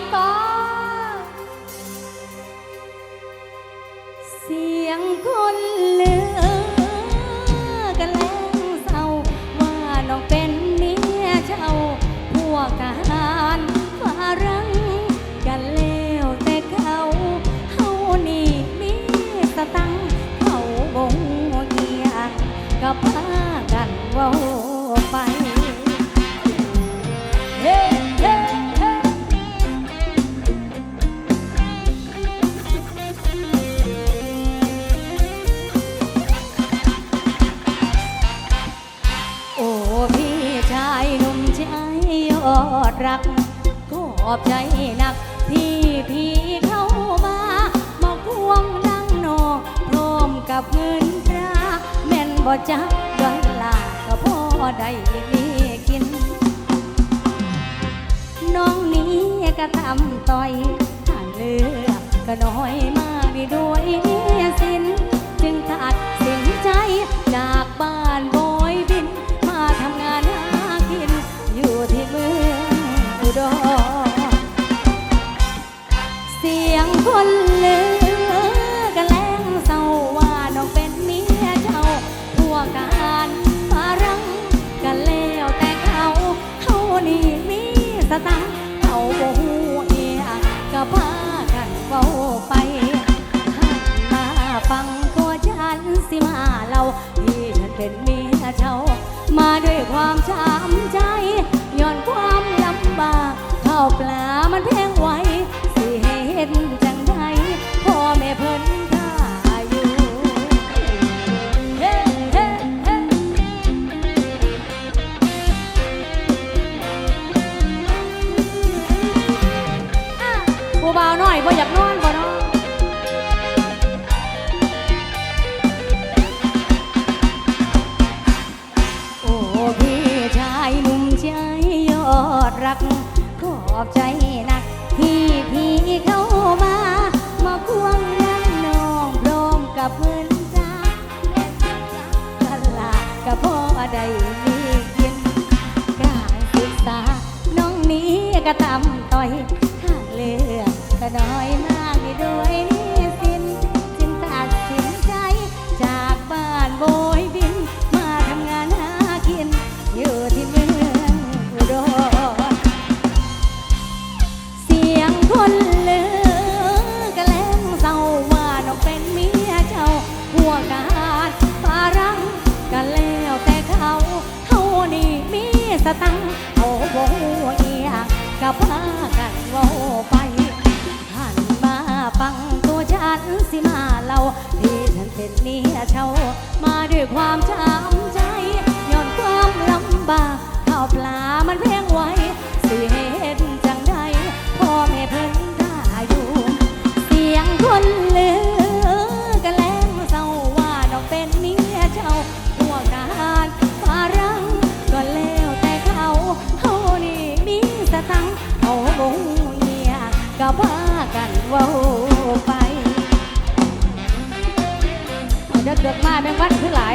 มต่อเสียงคนเลือกันแล้งเศร้าว่าน้องเป็นเมียเจ้าพวกทหารฝรั่งกันแล้วแต่เขาเฮานี่มีสตังเขาบงเกียงก็พากันว้า รัก ขอบใจนักที่พี่เข้ามามาควงดังโนพร้อมกับเงินตราแม่นบ่จักดอนลาก็พอได้มีกิน น้องนี้ก็ทำต่อยทางเลือกก็น้อยมากดีด้วยสินจึงตัด ตังเขาบ่ฮู้เอียก็พากันเฝ้าไปหันมาฟังตัวฉันสิมาเราที่ฉันเป็นเมียเจ้ามาด้วยความช้ำใจย้อนความลำบากข้าวปลามันแพงไว้ ผู้บ่าวน้อยบ่อยากนอนบ่นาะโอ้พี่ชายหนุ่มใจยอดรัก ขอบใจนักที่พี่เข้ามา มาควงนั่งน้องพร้อมกับเพื่อนจ้าตลาดกับพ่อได้มีกินการศึกษาน้องนี้ก็ทำต่อย สตังค์เขาบ่ฮู้เอียกับพากัน ก็พากันเว้าไปเด็กเด็กๆมาแมงวันคือหลาย